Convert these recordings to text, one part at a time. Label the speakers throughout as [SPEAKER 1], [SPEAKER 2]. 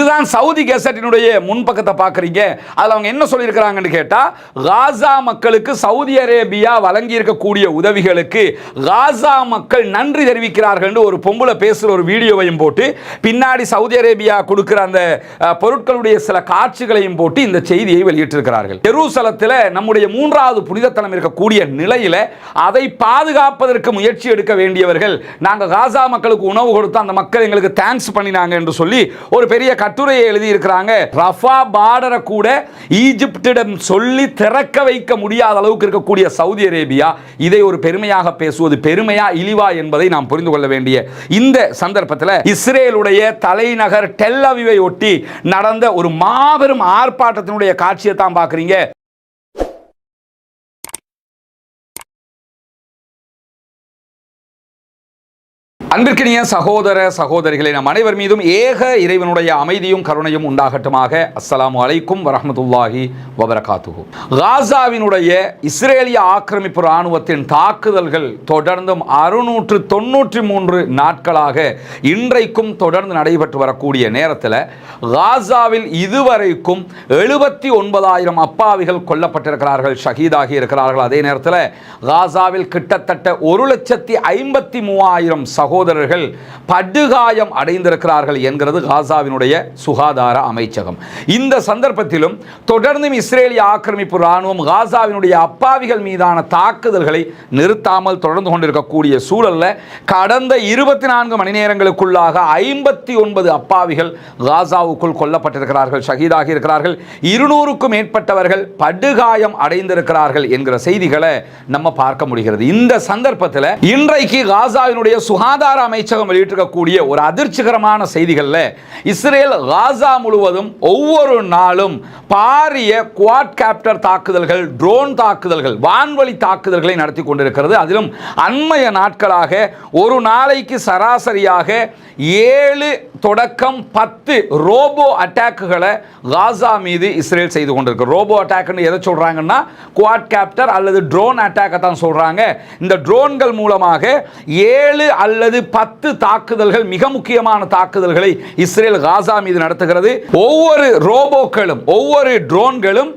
[SPEAKER 1] இதுதான் சவுதி கெசட்டினுடைய முன்பக்கத்தை பார்க்குறீங்க. அதில் அவங்க என்ன சொல்லியிருக்கிறாங்கன்னு கேட்டால் காசா மக்களுக்கு சவுதி அரேபியா வழங்கி இருக்கக்கூடிய உதவிகளுக்கு காசா மக்கள் நன்றி தெரிவிக்கிறார்கள் ஒரு பொம்பளை பேசுகிற ஒரு வீடியோவையும் போட்டு பின்னாடி சவுதி அரேபியா கொடுக்கிற அந்த பொருட்களுடைய சில காட்சிகளையும் போட்டு இந்த செய்தியை வெளியிட்டிருக்கிறார்கள். ஜெருசலத்தில் நம்முடைய மூன்றாவது புனிதத்தனம் இருக்கக்கூடிய நிலையில அதை பாதுகாப்பதற்கு முயற்சி எடுக்க வேண்டியவர்கள் நாங்கள் காசா மக்களுக்கு உணவு கொடுத்து அந்த மக்கள் எங்களுக்கு தேங்க்ஸ் பண்ணினாங்க என்று சொல்லி ஒரு பெரிய கட்டுரையை எழுதியிருக்கிறாங்க. ரஃபா பார்டரை கூட ஈஜிப்திடம் சொல்லி திறக்க வைக்க முடியாத அளவுக்கு இருக்கக்கூடிய சவுதி அரேபியா இதை ஒரு பெருமையாக பேசுவது பெருமையா இழிவா என்பதை நாம் புரிந்து கொள்ள வேண்டிய இந்த சந்தர்ப்பத்தில் இஸ்ரேலுடைய தலைநகர் டெல்லவிவை ஒட்டி நடந்த ஒரு மாபெரும் ஆர்ப்பாட்டத்தினுடைய காட்சியை தான் பார்க்குறீங்க. அன்பிற்கினிய சகோதர சகோதரிகளை நம் அனைவர் மீதும் ஏக இறைவனுடைய அமைதியும் கருணையும் உண்டாகட்டுமாக. அஸ்லாம் அலைக்கும் வரமத்துல்லாஹி வபரகாத்துஹு. காசாவினுடைய இஸ்ரேலிய ஆக்கிரமிப்பு இராணுவத்தின் தாக்குதல்கள் தொடர்ந்தும் அறுநூற்று தொண்ணூற்றி மூன்று நாட்களாக இன்றைக்கும் தொடர்ந்து நடைபெற்று வரக்கூடிய நேரத்தில் காசாவில் இதுவரைக்கும் எழுபத்தி ஒன்பதாயிரம் அப்பாவிகள் கொல்லப்பட்டிருக்கிறார்கள் ஷஹீதாகி இருக்கிறார்கள். அதே நேரத்தில் காசாவில் கிட்டத்தட்ட ஒரு லட்சத்தி ஐம்பத்தி மூவாயிரம் சகோதரர்கள் படுகாயம் அடைந்திருக்கிறார்கள் என்கிறது காசாவினுடைய சுகாதார அமைச்சகம். இந்த சந்தர்ப்பத்திலும் தொடர்ந்தும் இஸ்ரேலிய ஆக்கிரமிப்பு இராணுவம் காசாவினுடைய அப்பாவிகள் மீதான தாக்குதல்களை நிறுத்தாமல் தொடர்ந்து கொண்டிருக்கக்கூடிய சூழலில் கடந்த இருபத்தி நான்கு மணி நேரங்களுக்குள்ளாக ஐம்பத்தி ஒன்பது அப்பாவிகள் காசாவுக்குள் கொல்லப்பட்டிருக்கிறார்கள் ஷஹீதாகி இருக்கிறார்கள். இருநூறுக்கும் மேற்பட்டவர்கள் படுகாயம் அடைந்திருக்கிறார்கள் என்கிற செய்திகளை நம்ம பார்க்க முடிகிறது. இந்த சந்தர்ப்பத்தில் இன்றைக்கு காசாவினுடைய சுகாதார அமைச்சகம் வெளியிட்டிருக்கக்கூடிய ஒரு அதிர்ச்சிகரமான செய்திகளில் இஸ்ரேல் காசா முழுவதும் ஒவ்வொரு நாளும் பாரிய குவாட் கேப்டர் தாக்குதல்கள் ட்ரோன் தாக்குதல்கள் வான்வழி தாக்குதல்களை நடத்தி கொண்டிருக்கிறது. அதிலும் அண்மைய நாட்களாக ஒரு நாளைக்கு சராசரியாக ஏழு தொடக்கம் பத்து ரோபோ அட்டாக்குகளை காசா மீது இஸ்ரேல் செய்து கொண்டிருக்கு. ரோபோ அட்டாக்னு எதை சொல்கிறாங்கன்னா குவாட் கேப்டர் அல்லது ட்ரோன் அட்டாக்கை தான் சொல்கிறாங்க இந்த ட்ரோன்கள் மூலமாக ஏழு அல்லது பத்து தாக்குதல்கள் மிக முக்கியமான தாக்குதல்களை இஸ்ரேல் காசா மீது நடத்துகிறது. ஒவ்வொரு ரோபோக்களும் ஒவ்வொரு ட்ரோன்களும்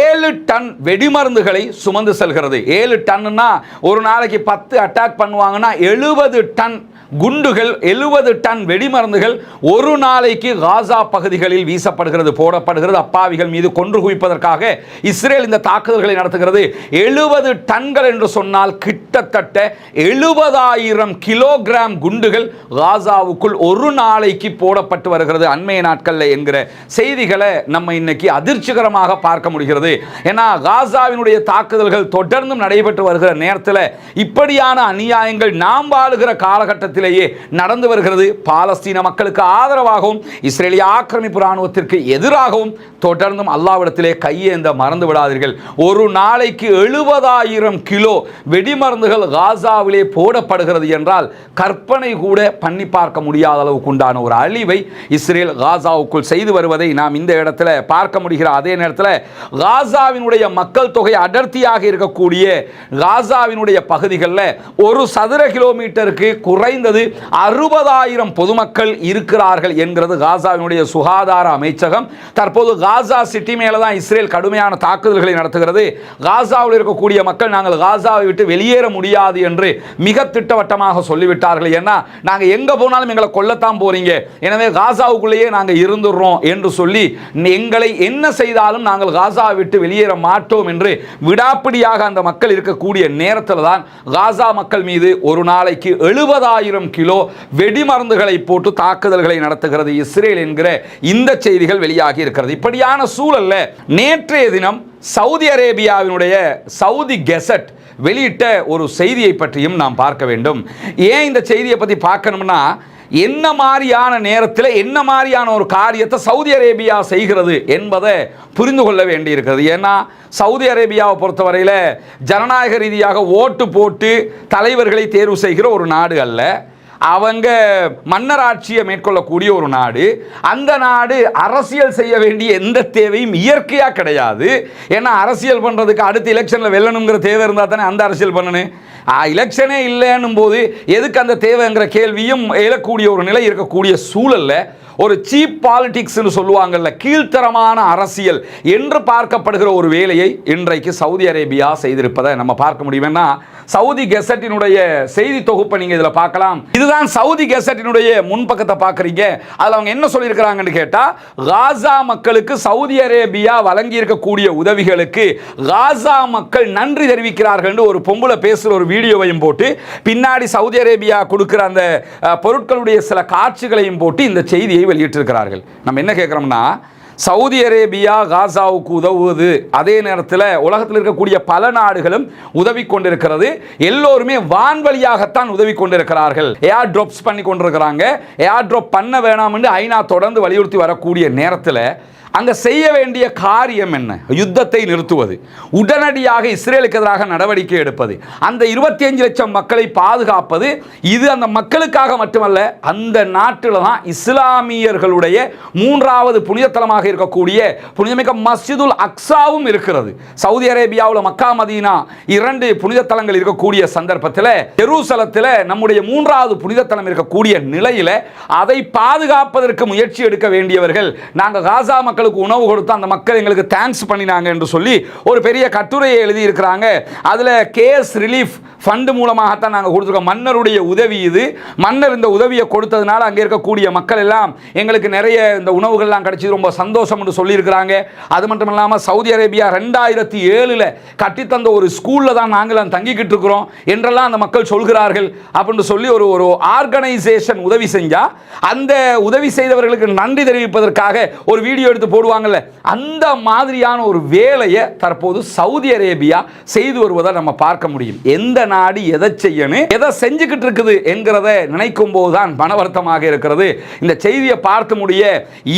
[SPEAKER 1] ஏழு டன் வெடிமருந்துகளை சுமந்து செல்கிறது. ஏழு டன்னுனா ஒரு நாளைக்கு பத்து அட்டாக் பண்ணுவாங்கன்னா எழுபது டன் குண்டுகள் எழுபது டன் வெடிமருந்துகள் ஒரு நாளைக்கு காசா பகுதிகளில் வீசப்படுகிறது போடப்படுகிறது. அப்பாவிகள் மீது கொன்று குவிப்பதற்காக இஸ்ரேல் இந்த தாக்குதல்களை நடத்துகிறது. எழுபது டன்கள் என்று சொன்னால் கிட்டத்தட்ட எழுபதாயிரம் கிலோகிராம் குண்டுகள் காசாவுக்குள் ஒரு நாளைக்கு போடப்பட்டு வருகிறது அண்மைய நாட்களில் என்கிற செய்திகளை நம்ம இன்னைக்கு அதிர்ச்சிகரமாக பார்க்க முடிகிறது. ஏன்னா காசாவினுடைய தாக்குதல்கள் தொடர்ந்தும் நடைபெற்று வருகிற நேரத்தில் இப்படியான அநியாயங்கள் நாம் வாழுகிற காலகட்டத்திலேயே நடந்து வருகிறது. பாலஸ்தீன மக்களுக்கு ஆதரவாகவும் இஸ்ரேலிய ஆக்கிரமிப்பு இராணுவத்திற்கு எதிராகவும் தொடர்ந்தும் அல்லாவிடத்திலே கையேந்த மறந்து விடாதீர்கள். ஒரு நாளைக்கு எழுபதாயிரம் கிலோ வெடிமருந்துகள் காசாவிலே போடப்படுகிறது என்றால் கற்பனை கூட பண்ணி பார்க்க முடியாத அளவுக்கு உண்டான ஒரு அழிவை இஸ்ரேல் காசாவுக்குள் செய்து வருவதை நாம் இந்த இடத்துல பார்க்க முடிகிற அதே நேரத்தில் காசாவினுடைய மக்கள் தொகை அடர்த்தியாக இருக்கக்கூடிய காசாவினுடைய பகுதிகளில் ஒரு சதுர கிலோமீட்டருக்கு குறைந்தது அறுபதாயிரம் பொதுமக்கள் இருக்கிறார்கள் என்கிறது காசாவினுடைய சுகாதார அமைச்சகம். தற்போது காசா சிட்டி மேலே தான் இஸ்ரேல் கடுமையான தாக்குதல்களை நடத்துகிறது. காசாவில் இருக்கக்கூடிய மக்கள் நாங்கள் காசாவை விட்டு வெளியேற முடியாது என்று மிக திட்டவட்டமாக சொல்லிவிட்டார்கள். ஏன்னா நாங்கள் எங்கே போனாலும் எங்களை கொல்லத்தான் போகிறீங்க எனவே காசாவுக்குள்ளேயே நாங்கள் இருந்துடுறோம் என்று சொல்லி எங்களை என்ன செய்தாலும் நாங்கள் காசாவை விட்டு வெளியேற மாட்டோம் என்று விடாப்பிடியாக அந்த மக்கள் இருக்கக்கூடிய நேரத்தில் தான் காசா மக்கள் மீது ஒரு நாளைக்கு எழுபதாயிரம் கிலோ வெடிமருந்துகளை போட்டு தாக்குதல் தாக்குதல்களை நடத்துகிறது இஸ்ரேல் என்கிற இந்த செய்திகள் வெளியாகி இருக்கிறது. இப்படியான சூழல்ல நேற்றைய தினம் சவுதி அரேபியாவினுடைய சவுதி கெசட் வெளியிட்ட ஒரு செய்தியை பற்றியும் நாம் பார்க்க வேண்டும். ஏன் இந்த செய்தியை பற்றி பார்க்கணும்னா என்ன மாதிரியான நேரத்தில் என்ன மாதிரியான ஒரு காரியத்தை சவுதி அரேபியா செய்கிறது என்பதை புரிந்து கொள்ள வேண்டியிருக்கிறது. ஏன்னா சவுதி அரேபியாவை பொறுத்தவரையில் ஜனநாயக ரீதியாக ஓட்டு போட்டு தலைவர்களை தேர்வு செய்கிற ஒரு நாடு அல்ல. அவங்க மன்னராட்சியை மேற்கொள்ளக்கூடிய ஒரு நாடு அந்த நாடு அரசியல் செய்ய வேண்டிய எந்த தேவையும் இயற்கையாக கிடையாது. ஏன்னா அரசியல் பண்ணுறதுக்கு அடுத்த எலெக்ஷனில் வெல்லணுங்கிற தேவை இருந்தால் தானே அந்த அரசியல் பண்ணணும் எலெக்ஷனே இல்லைன்னும் போது எதுக்கு அந்த தேவைங்கிற கேள்வியும் எழக்கூடிய ஒரு நிலை இருக்கக்கூடிய சூழல்ல ஒரு சீப் பாலிடிக்ஸ்னு சொல்லுவாங்கல்ல கீழ்த்தரமான அரசியல் என்று பார்க்கப்படுகிற ஒரு வேலையை இன்றைக்கு சவுதி அரேபியா செய்திருப்பதை நம்ம பார்க்க முடியும்னா சவுதி கெசட்டினுடைய செய்தி தொகுப்பை நீங்கள் இதில் பார்க்கலாம். இதுதான் சவுதி கெசட்டினுடைய முன்பக்கத்தை பார்க்குறீங்க. அதில் அவங்க என்ன சொல்லியிருக்கிறாங்கன்னு கேட்டால் காசா மக்களுக்கு சவுதி அரேபியா வழங்கி இருக்கக்கூடிய உதவிகளுக்கு காசா மக்கள் நன்றி தெரிவிக்கிறார்கள் ஒரு பொம்பளை பேசுகிற ஒரு வீடியோவையும் போட்டு பின்னாடி சவுதி அரேபியா கொடுக்குற அந்த பொருட்களுடைய சில காட்சிகளையும் போட்டு இந்த செய்தியை வெளியிட்டிருக்கிறார்கள். நம்ம என்ன கேட்குறோம்னா சவுதி அரேபியா காசாவுக்கு உதவுவது. அதே நேரத்தில் உலகத்தில் இருக்கக்கூடிய பல நாடுகளும் உதவி கொண்டிருக்கிறது. எல்லோருமே வான்வழியாகத்தான் உதவி கொண்டிருக்கிறார்கள். ஏர் ட்ராப்ஸ் பண்ணி கொண்டிருக்கிறாங்க. ஏர் ட்ராப் பண்ண வேணாம் என்று ஐநா தொடர்ந்து வலியுறுத்தி வரக்கூடிய நேரத்தில் அங்க செய்ய வேண்டிய காரியம் என்ன? யுத்தத்தை நிறுத்துவது. உடனடியாக இஸ்ரேலுக்கு எதிராக நடவடிக்கை எடுப்பது. அந்த இருபத்தி அஞ்சு லட்சம் மக்களை பாதுகாப்பது. இது அந்த மக்களுக்காக மட்டுமல்ல அந்த நாட்டில் தான் இஸ்லாமியர்களுடைய மூன்றாவது புனிதத்தலமாக இருக்கக்கூடிய புனிதமிக்க மஸ்ஜிதுல் அக்ஸாவும் இருக்கிறது. சவுதி அரேபியாவில் மக்கா மதீனா இரண்டு புனிதத்தலங்கள் இருக்கக்கூடிய சந்தர்ப்பத்தில் ஜெருசலத்தில் நம்முடைய மூன்றாவது புனிதத்தலம் இருக்கக்கூடிய நிலையில் அதை பாதுகாப்பதற்கு முயற்சி எடுக்க வேண்டியவர்கள் நாங்கள் காசா மக்கள் மக்களுக்கு உணவு கொடுத்து அந்த மக்கள் எங்களுக்கு தேங்க்ஸ் பண்ணினாங்க என்று சொல்லி ஒரு பெரிய கட்டுரையை எழுதி இருக்கிறாங்க அதில் கேஸ் ரிலீஃப் ஃபண்டு மூலமாகத்தான் நாங்கள் கொடுத்துருக்கோம். மன்னருடைய உதவி இது. மன்னர் இந்த உதவியை கொடுத்ததுனால அங்கே இருக்கக்கூடிய மக்கள் எல்லாம் எங்களுக்கு நிறைய இந்த உணவுகள்லாம் கிடைச்சது. ரொம்ப சந்தோஷம் என்று சொல்லியிருக்கிறாங்க. அது மட்டும் இல்லாமல் சவுதி அரேபியா ரெண்டாயிரத்தி ஏழில் கட்டித்தந்த ஒரு ஸ்கூலில் தான் நாங்கள் தங்கிக்கிட்டு இருக்கிறோம். என்றெல்லாம் அந்த மக்கள் சொல்கிறார்கள். அப்படின்னு சொல்லி ஒரு ஒரு ஆர்கனைசேஷன் உதவி செஞ்சால் அந்த உதவி செய்தவர்களுக்கு நன்றி தெரிவிப்பதற்காக ஒரு வீடியோ எடுத்து போடுவாங்கல்ல அந்த மாதிரியான ஒரு வேலையை தற்போது சவுதி அரேபியா செய்து வருவதை நம்ம பார்க்க முடியும். எந்த நாடு எதை செய்யணும் எதை செஞ்சுக்கிட்டு இருக்குது என்கிறத நினைக்கும் போதுதான் பணவர்த்தமாக இருக்கிறது. இந்த செய்தியை பார்த்து முடிய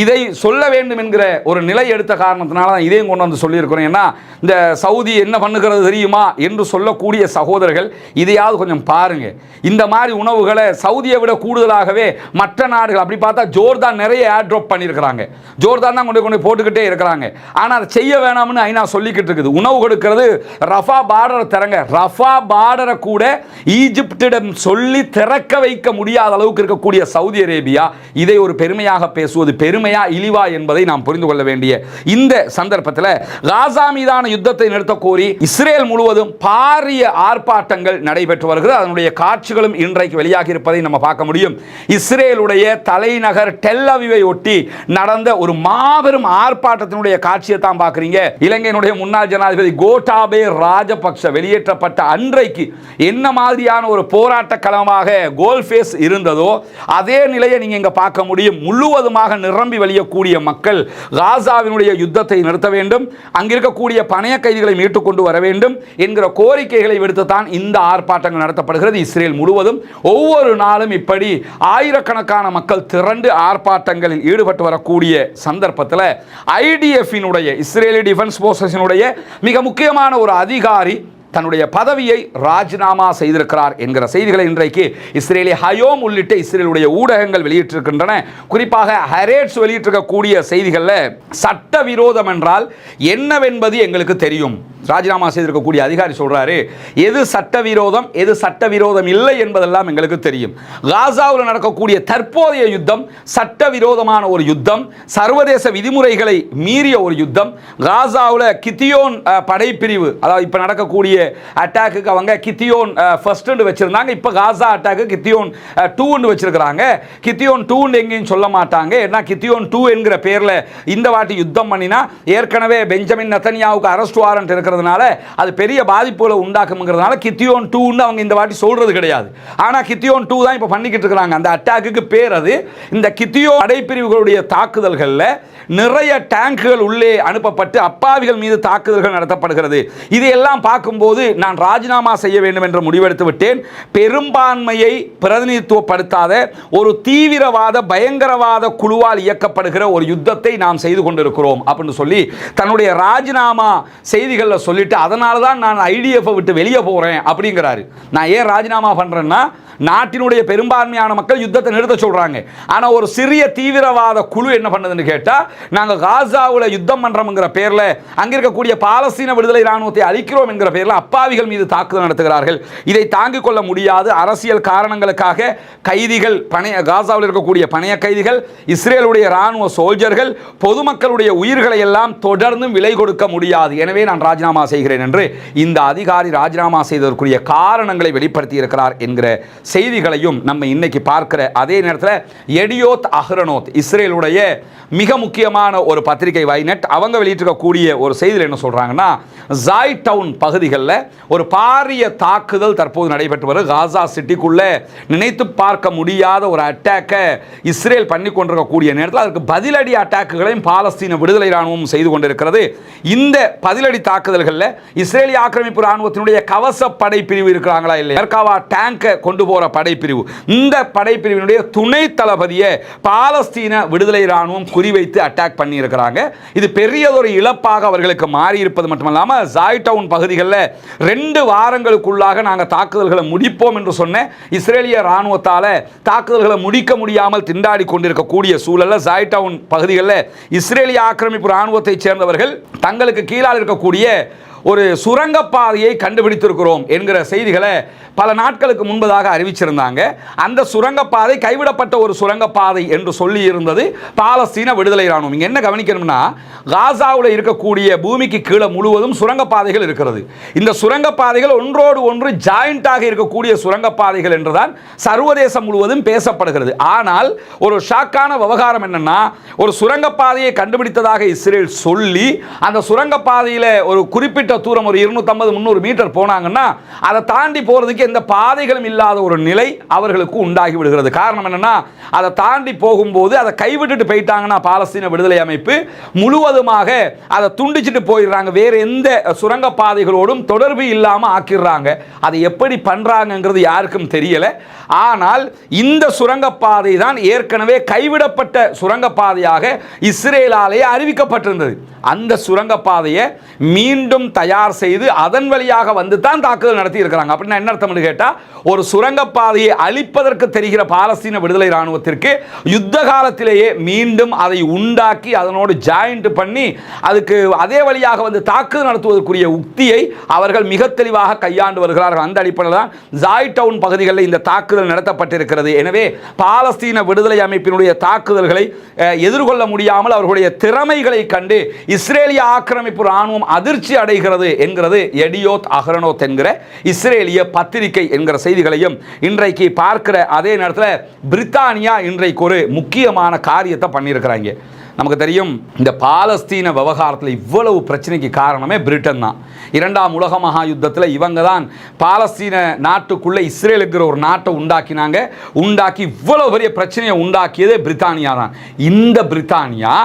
[SPEAKER 1] இதை சொல்ல வேண்டும் என்கிற ஒரு நிலை எடுத்த காரணத்தினால தான் இதையும் கொண்டு வந்து சொல்லியிருக்கிறோம். ஏன்னா இந்த சவுதி என்ன பண்ணுகிறது தெரியுமா என்று சொல்லக்கூடிய சகோதரர்கள் இதையாவது கொஞ்சம் பாருங்க. இந்த மாதிரி உணவுகளை சவுதியை விட கூடுதலாகவே மற்ற நாடுகள் அப்படி பார்த்தா ஜோர்தான் நிறைய ஏர் ட்ராப் பண்ணியிருக்கிறாங்க. ஜோர்தான் தான் கொண்டு கொண்டு போட்டுக்கிட்டே இருக்கிறாங்க. ஆனால் அதை செய்ய வேணாம்னு ஐநா சொல்லிக்கிட்டு இருக்குது. உணவு கொடுக்கிறது ரஃபா பார்டரை திறங்க. ரஃபா பார்டரை கூட ஈஜிப்டிடம் சொல்லி திறக்க வைக்க முடியாத அளவுக்கு இருக்கக்கூடிய சவுதி அரேபியா இதை ஒரு பெருமையாக பேசுவது பெருமையா இழிவா என்பதை நாம் புரிந்து கொள்ள வேண்டிய இந்த சந்தர்ப்பத்தில் காசா மீதான யுத்தத்தை நிறுத்த கோரி இஸ்ரேல் முழுவதும் பாரிய ஆர்ப்பாட்டங்கள் நடைபெற்று வருகிறது. அதனுடைய காட்சிகளும் இன்றைக்கு வெளியாகி இருப்பதை நம்ம பார்க்க முடியும். இஸ்ரேலுடைய தலைநகர் டெல்லவிவை ஒட்டி நடந்த ஒரு மாபெரும் ஆர்ப்பாட்டத்தினுடைய காட்சியை தான் பார்க்குறீங்க. இலங்கையினுடைய முன்னாள் ஜனாதிபதி கோட்டாபே ராஜபக்ஷ வெளியேற்றப்பட்ட அன்றைக்கு என்ன மாதிரியான ஒரு போராட்ட களமாக கோல்ஃபேஸ் இருந்ததோ அதே நிலையை நீங்க இங்கே பார்க்க முடியும். முழுவதுமாக நிரம்பி வழியக்கூடிய மக்கள் காசாவினுடைய யுத்தத்தை நிறுத்த வேண்டும். அங்கிருக்கக்கூடிய பணைய கைதிகளை மீட்டுக் கொண்டு வர வேண்டும் என்கிற கோரிக்கைகளை விடுத்து தான் இந்த ஆர்ப்பாட்டங்கள் நடத்தப்படுகிறது. இஸ்ரேல் முழுவதும் ஒவ்வொரு நாளும் இப்படி ஆயிரக்கணக்கான மக்கள் திரண்டு ஆர்ப்பாட்டங்களில் ஈடுபட்டு வரக்கூடிய சந்தர்ப்பத்தில் ஐடிஎஃபினுடைய இஸ்ரேலி டிஃபென்ஸ் போர்சஸினுடைய மிக முக்கியமான ஒரு அதிகாரி தன்னுடைய பதவியை ராஜினாமா செய்திருக்கிறார் என்கிற செய்திகளை இன்றைக்கு இஸ்ரேலிய ஹயோம் உள்ளிட்ட இஸ்ரேலுடைய ஊடகங்கள் வெளியிட்டிருக்கின்றன. குறிப்பாக ஹரேட்ஸ் வெளியிட்டிருக்கக்கூடிய செய்திகளில் சட்டவிரோதம் என்றால் என்னவென்பது எங்களுக்கு தெரியும். ராஜினாமா செய்திருக்கக்கூடிய அதிகாரி சொல்கிறாரு எது சட்டவிரோதம் எது சட்டவிரோதம் இல்லை என்பதெல்லாம் எங்களுக்கு தெரியும். காசாவில் நடக்கக்கூடிய தற்போதைய யுத்தம் சட்டவிரோதமான ஒரு யுத்தம் சர்வதேச விதிமுறைகளை மீறிய ஒரு யுத்தம் காசாவில் கித்தியோன் படைப்பிரிவு அதாவது இப்போ நடக்கக்கூடிய அட்டாக்குக்கு அவங்க கித்தியோன் ஃபர்ஸ்ட்டுன்னு uh, வச்சிருந்தாங்க. இப்போ காசா அட்டாக்கு கித்தியோன் டூன்னு வச்சிருக்கிறாங்க. கித்தியோன் டூன்னு எங்கேயும் சொல்ல மாட்டாங்க. ஏன்னா கித்தியோன் டூ என்கிற பேரில் இந்த வாட்டி யுத்தம் பண்ணினா ஏற்கனவே பெஞ்சமின் நத்தனியாவுக்கு அரெஸ்ட் வாரண்ட் இருக்கிறதுனால அது பெரிய பாதிப்புகளை உண்டாக்குங்கிறதுனால கித்தியோன் டூன்னு அவங்க இந்த வாட்டி சொல்கிறது கிடையாது. ஆனால் கித்தியோன் டூ தான் இப்போ பண்ணிக்கிட்டு இருக்கிறாங்க. அந்த அட்டாக்குக்கு பேர் அது. இந்த கித்தியோ படைப்பிரிவுகளுடைய தாக்குதல்களில் நிறைய டேங்குகள் உள்ளே அனுப்பப்பட்டு அப்பாவிகள் மீது தாக்குதல்கள் நடத்தப்படுகிறது. இதையெல்லாம் பார்க்கும்போது நான் ராஜினாமா செய்ய வேண்டும் என்று முடிவெடுத்து விட்டேன். பெரும்பான்மையை பிரதிநிதித்துவப்படுத்தாத ஒரு தீவிரவாத பயங்கரவாத குழுவால் இயக்கப்படுகிற ஒரு யுத்தத்தை நாம் செய்து கொண்டிருக்கிறோம் அப்படின்னு சொல்லி தன்னுடைய ராஜினாமா செய்திகளில் சொல்லிட்டு அதனால தான் நான் ஐடிஎஃப் விட்டு வெளியே போகிறேன் அப்படிங்கிறாரு. நான் ஏன் ராஜினாமா பண்ணுறேன்னா நாட்டினுடைய பெரும்பான்மையான மக்கள் யுத்தத்தை நிறுத்த சொல்கிறாங்க ஆனால் ஒரு சிறிய தீவிரவாத குழு என்ன பண்ணுதுன்னு கேட்டால் நாங்கள் காசாவில் யுத்தம் பண்ணுறோம்ங்கிற பேரில் அங்கே இருக்கக்கூடிய பாலஸ்தீன விடுதலை இராணுவத்தை அழிக்கிறோம் என்கிற பேரில் அப்பாவிகள் மீது தாக்குதல் நடத்துகிறார்கள். இதை தாங்கிக் கொள்ள முடியாது. அரசியல் காரணங்களுக்காக கைதிகள் பணைய காசாவில் இருக்கக்கூடிய பணைய கைதிகள் இஸ்ரேலுடைய இராணுவ சோல்ஜர்கள் பொதுமக்களுடைய உயிர்களை எல்லாம் தொடர்ந்தும் விலை கொடுக்க முடியாது. எனவே நான் ராஜினாமா செய்கிறேன் என்று இந்த அதிகாரி ராஜினாமா செய்ததற்குரிய காரணங்களை வெளிப்படுத்தி இருக்கிறார் என்கிற செய்திகளையும் நம்ம இன்னைக்கு பார்க்கிற அதே நேரத்தில் எடியோத் அஹ்ரனோத் இஸ்ரேலுடைய மிக முக்கிய முக்கியமான ஒரு பத்திரிகை வைநெட். அவங்க வெளியிட்டிருக்கக்கூடிய ஒரு செய்தியில் என்ன சொல்றாங்கன்னா ஜாய் டவுன் பகுதிகளில் ஒரு பாரிய தாக்குதல் தற்போது நடைபெற்று வருது. காசா சிட்டிக்குள்ள நினைத்து பார்க்க முடியாத ஒரு அட்டாக்கை இஸ்ரேல் பண்ணி கொண்டிருக்கக்கூடிய நேரத்தில் அதற்கு பதிலடி அட்டாக்குகளையும் பாலஸ்தீன விடுதலை இராணுவம் செய்து கொண்டிருக்கிறது. இந்த பதிலடி தாக்குதல்களில் இஸ்ரேலிய ஆக்கிரமிப்பு இராணுவத்தினுடைய கவச படை பிரிவு இருக்கிறாங்களா இல்லையா? மெர்காவா டேங்கை கொண்டு போற படைப்பிரிவு. இந்த படைப்பிரிவினுடைய துணை தளபதியை பாலஸ்தீன விடுதலை ராணுவம் குறிவைத்து அட்டாக் பண்ணியிருக்கிறாங்க. இது பெரியதொரு இழப்பாக அவர்களுக்கு மாறி இருப்பது மட்டுமல்லாமல் ஜாய் டவுன் பகுதிகளில் ரெண்டு வாரங்களுக்குள்ளாக நாங்கள் தாக்குதல்களை முடிப்போம் என்று சொன்ன இஸ்ரேலிய ராணுவத்தால் தாக்குதல்களை முடிக்க முடியாமல் திண்டாடி கொண்டிருக்கக்கூடிய சூழலில் ஜாய் டவுன் பகுதிகளில் இஸ்ரேலிய ஆக்கிரமிப்பு இராணுவத்தைச் சேர்ந்தவர்கள் தங்களுக்கு கீழால் இருக்கக்கூடிய ஒரு சுரங்கப்பாதையை கண்டுபிடித்திருக்கிறோம் என்கிற செய்திகளை பல நாட்களுக்கு முன்பதாக அறிவிச்சிருந்தாங்க. அந்த சுரங்கப்பாதை கைவிடப்பட்ட ஒரு சுரங்கப்பாதை என்று சொல்லி இருந்தது பாலஸ்தீன விடுதலை ராணுவம் இங்கே என்ன கவனிக்கணும்னா காசாவில் இருக்கக்கூடிய பூமிக்கு கீழே முழுவதும் சுரங்கப்பாதைகள் இருக்கிறது. இந்த சுரங்கப்பாதைகள் ஒன்றோடு ஒன்று ஜாயிண்டாக இருக்கக்கூடிய சுரங்கப்பாதைகள் என்றுதான் சர்வதேசம் முழுவதும் பேசப்படுகிறது. ஆனால் ஒரு ஷாக்கான விவகாரம் என்னன்னா ஒரு சுரங்கப்பாதையை கண்டுபிடித்ததாக இஸ்ரேல் சொல்லி அந்த சுரங்கப்பாதையில் ஒரு குறிப்பிட்ட தூரம் ஒரு இருநூத்தம்பது முந்நூறு மீட்டர் போனாங்கன்னா அதை தாண்டி போகிறதுக்கு எந்த பாதைகளும் இல்லாத ஒரு நிலை அவர்களுக்கு உண்டாகி விடுகிறது. காரணம் என்னென்னா அதை தாண்டி போகும்போது அதை கைவிட்டுட்டு போயிட்டாங்கன்னா பாலஸ்தீன விடுதலை அமைப்பு முழுவதுமாக அதை துண்டிச்சிட்டு போயிடுறாங்க. வேறு எந்த சுரங்க பாதைகளோடும் தொடர்பு இல்லாமல் ஆக்கிடுறாங்க. அதை எப்படி பண்ணுறாங்கங்கிறது யாருக்கும் தெரியல. ஆனால் இந்த சுரங்கப்பாதை தான் ஏற்கனவே கைவிடப்பட்ட சுரங்கப்பாதையாக இஸ்ரேலாலே அறிவிக்கப்பட்டிருந்தது. அந்த சுரங்கப்பாதையை மீண்டும் தயார் தயார் செய்து அதன் வழியாக வந்து தான் தாக்குதல் நடத்தி இருக்கிறாங்க. அப்படின்னா என்ன அர்த்தம்னு கேட்டால் ஒரு சுரங்கப்பாதையை அழிப்பதற்கு தெரிகிற பாலஸ்தீன விடுதலை இராணுவத்திற்கு யுத்த காலத்திலேயே மீண்டும் அதை உண்டாக்கி அதனோடு ஜாயிண்ட் பண்ணி அதுக்கு அதே வழியாக வந்து தாக்குதல் நடத்துவதற்குரிய உக்தியை அவர்கள் மிக தெளிவாக கையாண்டு வருகிறார்கள். அந்த அடிப்படையில் தான் ஜாய் டவுன் பகுதிகளில் இந்த தாக்குதல் நடத்தப்பட்டிருக்கிறது. எனவே பாலஸ்தீன விடுதலை அமைப்பினுடைய தாக்குதல்களை எதிர்கொள்ள முடியாமல் அவர்களுடைய திறமைகளை கண்டு இஸ்ரேலிய ஆக்கிரமிப்பு ராணுவம் அதிர்ச்சி அடைகிறது. என்கிறது எடியோத் அகரனோத் என்கிற இஸ்ரேலிய பத்திரிகை என்கிற செய்திகளையும் இன்றைக்கு பார்க்கிற அதே நேரத்தில் பிரித்தானியா இன்றைக்கு ஒரு முக்கியமான காரியத்தை பண்ணியிருக்கிறாங்க. நமக்கு தெரியும் இந்த பாலஸ்தீன விவகாரத்தில் இவ்வளவு பிரச்சனைக்கு காரணமே பிரிட்டன் தான். இரண்டாம் உலக மகா யுத்தத்தில் இவங்க தான் பாலஸ்தீன நாட்டுக்குள்ளே இஸ்ரேலுங்கிற ஒரு நாட்டை உண்டாக்கினாங்க. உண்டாக்கி இவ்வளவு பெரிய பிரச்சனையை உண்டாக்கியதே பிரித்தானியா தான். இந்த பிரித்தானியா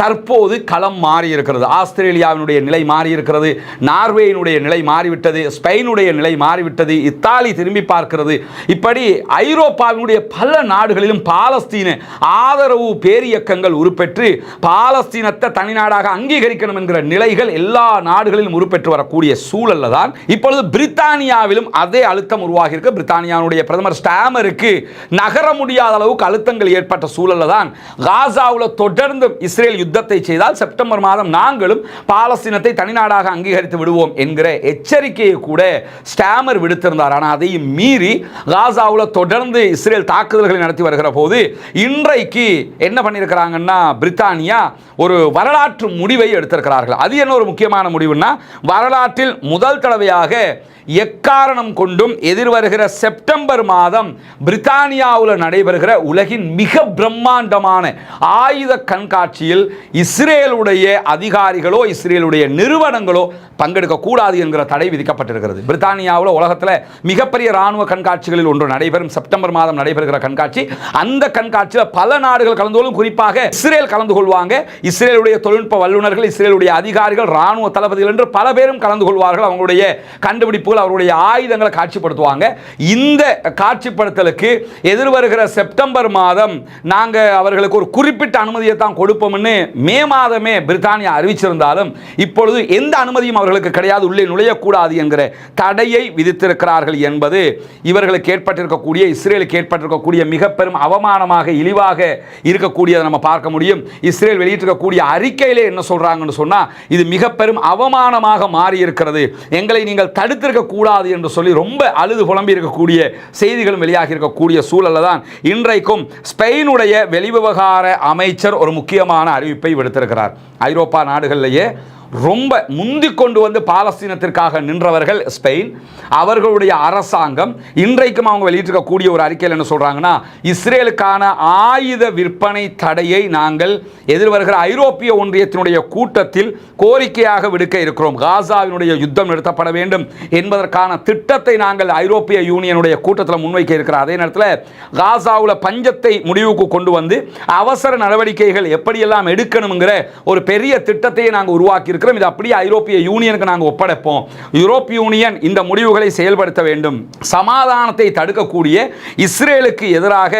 [SPEAKER 1] தற்போது களம் மாறி இருக்கிறது ஆஸ்திரேலியாவினுடைய நிலை மாறி இருக்கிறது நார்வேயினுடைய நிலை மாறிவிட்டது. ஸ்பெயினுடைய நிலை மாறிவிட்டது. இத்தாலி திரும்பி பார்க்கிறது. இப்படி ஐரோப்பாவினுடைய பல நாடுகளிலும் பாலஸ்தீன ஆதரவு பேரியக்கங்கள் உருப்பெற்று பாலஸ்தீனத்தை தனிநாடாக அங்கீகரிக்கணும் என்கிற நிலைகள் எல்லா நாடுகளிலும் உருப்பெற்று வரக்கூடிய சூழல்ல தான் இப்பொழுது பிரித்தானியாவிலும் அதே அழுத்தம் உருவாகி இருக்கு பிரித்தானியாவுடைய பிரதமர் ஸ்டாமருக்கு நகர முடியாத அளவுக்கு அழுத்தங்கள் ஏற்பட்ட சூழல்ல தான் காசாவில் தொடர்ந்து இஸ்ரேல் யுத்தத்தை செய்தால் செப்டம்பர் மாதம் நாங்களும் பாலஸ்தீனத்தை தனிநாடாக அங்கீகரித்து விடுவோம் என்கிற எச்சரிக்கையை கூட ஸ்டாமர் விடுத்திருந்தார். ஆனால் அதையும் மீறி காசாவில் தொடர்ந்து இஸ்ரேல் தாக்குதல்களை நடத்தி வருகிற போது இன்றைக்கு என்ன பண்ணியிருக்கிறாங்கன்னா பிரித்தானியா ஒரு வரலாற்று முடிவை எடுத்திருக்கிறார்கள். அது என்ன ஒரு முக்கியமான முடிவுன்னா வரலாற்றில் முதல் தடவையாக எக்காரணம் கொண்டும் எதிர்வருகிற செப்டம்பர் மாதம் பிரித்தானியாவில் நடைபெறுகிற உலகின் மிக பிரம்மாண்டமான ஆயுத கண்காட்சியில் இஸ்ரேலுடைய அதிகாரிகளோ இஸ்ரேலுடைய நிறுவனங்களோ பங்கெடுக்கக்கூடாது என்கிற தடை விதிக்கப்பட்டிருக்கிறது. பிரித்தானியாவில் உலகத்தில் மிகப்பெரிய ராணுவ கண்காட்சிகளில் ஒன்று நடைபெறும் செப்டம்பர் மாதம் நடைபெறுகிற கண்காட்சி. அந்த கண்காட்சியில் பல நாடுகள் கலந்து கொள்ளும் குறிப்பாக இஸ்ரேல் கலந்து கொள்வாங்க. இஸ்ரேலுடைய தொழில்நுட்ப வல்லுநர்கள் இஸ்ரேலுடைய அதிகாரிகள் ராணுவ தளபதிகள் என்று பல பேரும் கலந்து கொள்வார்கள். அவங்களுடைய கண்டுபிடிப்புகள் அவருடைய ஆயுதங்களை காட்சிப்படுத்துவாங்க. இந்த காட்சிப்படுத்தலுக்கு எதிர்வருகிற செப்டம்பர் மாதம் நாங்கள் அவர்களுக்கு ஒரு குறிப்பிட்ட அனுமதியை தான் கொடுப்போம்னு மே மாதமே பிரித்தானியா அறிவிச்சிருந்தாலும் இப்பொழுது எந்த அனுமதியும் அவர்களுக்கு கிடையாது உள்ளே நுழையக்கூடாது என்கிற தடையை விதித்திருக்கிறார்கள் என்பது இவர்களுக்கு ஏற்பட்டிருக்கக்கூடிய இஸ்ரேலுக்கு ஏற்பட்டிருக்கக்கூடிய மிக பெரும் அவமானமாக இழிவாக இருக்கக்கூடியதை நம்ம பார்க்க முடியும். இஸ்ரேல் வெளியிட்டிருக்கக்கூடிய அறிக்கையிலே என்ன சொல்கிறாங்கன்னு சொன்னால் இது மிக பெரும் அவமானமாக மாறி இருக்கிறது எங்களை நீங்கள் தடுத்திருக்க கூடாது என்று சொல்லி ரொம்ப அழுது புலம்பி இருக்கக்கூடிய செய்திகளும் வெளியாகி இருக்கக்கூடிய சூழலில் தான் இன்றைக்கும் ஸ்பெயினுடைய வெளிவிவகார அமைச்சர் ஒரு முக்கியமான அறிவிப்பை விடுத்திருக்கிறார். ஐரோப்பா நாடுகளிலேயே ரொம்ப முந்தி கொண்டு வந்து பாலஸ்தீனத்திற்காக நின்றவர்கள் ஸ்பெயின். அவர்களுடைய அரசாங்கம் இன்றைக்கும் அவங்க வெளியிட்டிருக்கக்கூடிய ஒரு அறிக்கையில் என்ன சொல்கிறாங்கன்னா இஸ்ரேலுக்கான ஆயுத விற்பனை தடையை நாங்கள் எதிர்வருகிற ஐரோப்பிய ஒன்றியத்தினுடைய கூட்டத்தில் கோரிக்கையாக விடுக்க இருக்கிறோம். காசாவினுடைய யுத்தம் நிறுத்தப்பட வேண்டும் என்பதற்கான திட்டத்தை நாங்கள் ஐரோப்பிய யூனியனுடைய கூட்டத்தில் முன்வைக்க இருக்கிற அதே நேரத்தில் காசாவில் பஞ்சத்தை முடிவுக்கு கொண்டு வந்து அவசர நடவடிக்கைகள் எப்படியெல்லாம் எடுக்கணுங்கிற ஒரு பெரிய திட்டத்தையே நாங்கள் உருவாக்கி இருக்கிறோம். இது அப்படியே ஐரோப்பிய யூனியனுக்கு நாங்கள் ஒப்படைப்போம். யூரோப் யூனியன் இந்த முடிவுகளை செயல்படுத்த வேண்டும். சமாதானத்தை தடுக்கக்கூடிய இஸ்ரேலுக்கு எதிராக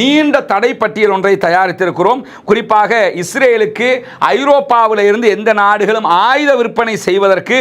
[SPEAKER 1] நீண்ட தடை பட்டியல் ஒன்றை தயாரித்திருக்கிறோம். குறிப்பாக இஸ்ரேலுக்கு ஐரோப்பாவில் இருந்து எந்த நாடுகளும் ஆயுத விற்பனை செய்வதற்கு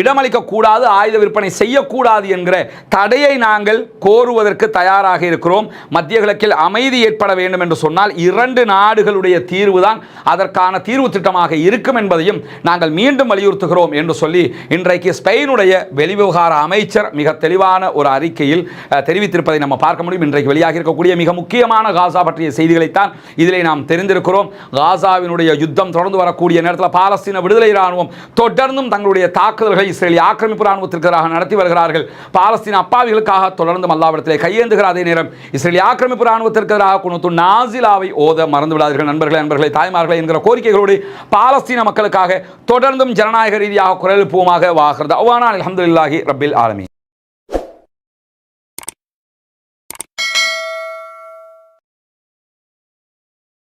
[SPEAKER 1] இடமளிக்கக்கூடாது ஆயுத விற்பனை செய்யக்கூடாது என்கிற தடையை நாங்கள் கோருவதற்கு தயாராக இருக்கிறோம். மத்திய கிழக்கில் அமைதி ஏற்பட வேண்டும் என்று சொன்னால் இரண்டு நாடுகளுடைய தீர்வுதான் அதற்கான தீர்வு திட்டமாக இருக்கும் என்பதையும் நாங்கள் நாங்கள் மீண்டும் வலியுறுத்துகிறோம் என்று சொல்லி இன்றைக்கு ஸ்பெயினுடைய வெளிவிவகார அமைச்சர் மிக தெளிவான ஒரு அறிக்கையில் தெரிவித்திருப்பதை நம்ம பார்க்க முடியும். இன்றைக்கு வெளியாக இருக்கக்கூடிய மிக முக்கியமான காசா பற்றிய செய்திகளைத்தான் இதிலே நாம் தெரிந்திருக்கிறோம். காசாவினுடைய யுத்தம் தொடர்ந்து வரக்கூடிய நேரத்தில் பாலஸ்தீன விடுதலை இராணுவம் தொடர்ந்தும் தங்களுடைய தாக்குதல்களை இஸ்ரேலி ஆக்கிரமிப்பு ராணுவத்திற்கு நடத்தி வருகிறார்கள். பாலஸ்தீன அப்பாவிகளுக்காக தொடர்ந்து அல்லாவிடத்திலே கையேந்துகிற அதே நேரம் இஸ்ரேலி ஆக்கிரமிப்பு ராணுவத்திற்கு எதிராக குணத்து நாசிலாவை ஓத மறந்து விடாதீர்கள் நண்பர்களே நண்பர்களே தாய்மார்களே என்கிற கோரிக்கைகளோடு பாலஸ்தீன மக்களுக்காக தொடர்ந்தும் ஜனநாயக ரீதியாக குரல் பூமாக வாகிறது. அவ்வானால் அலமதுல்லாஹி ரபில் ஆலமி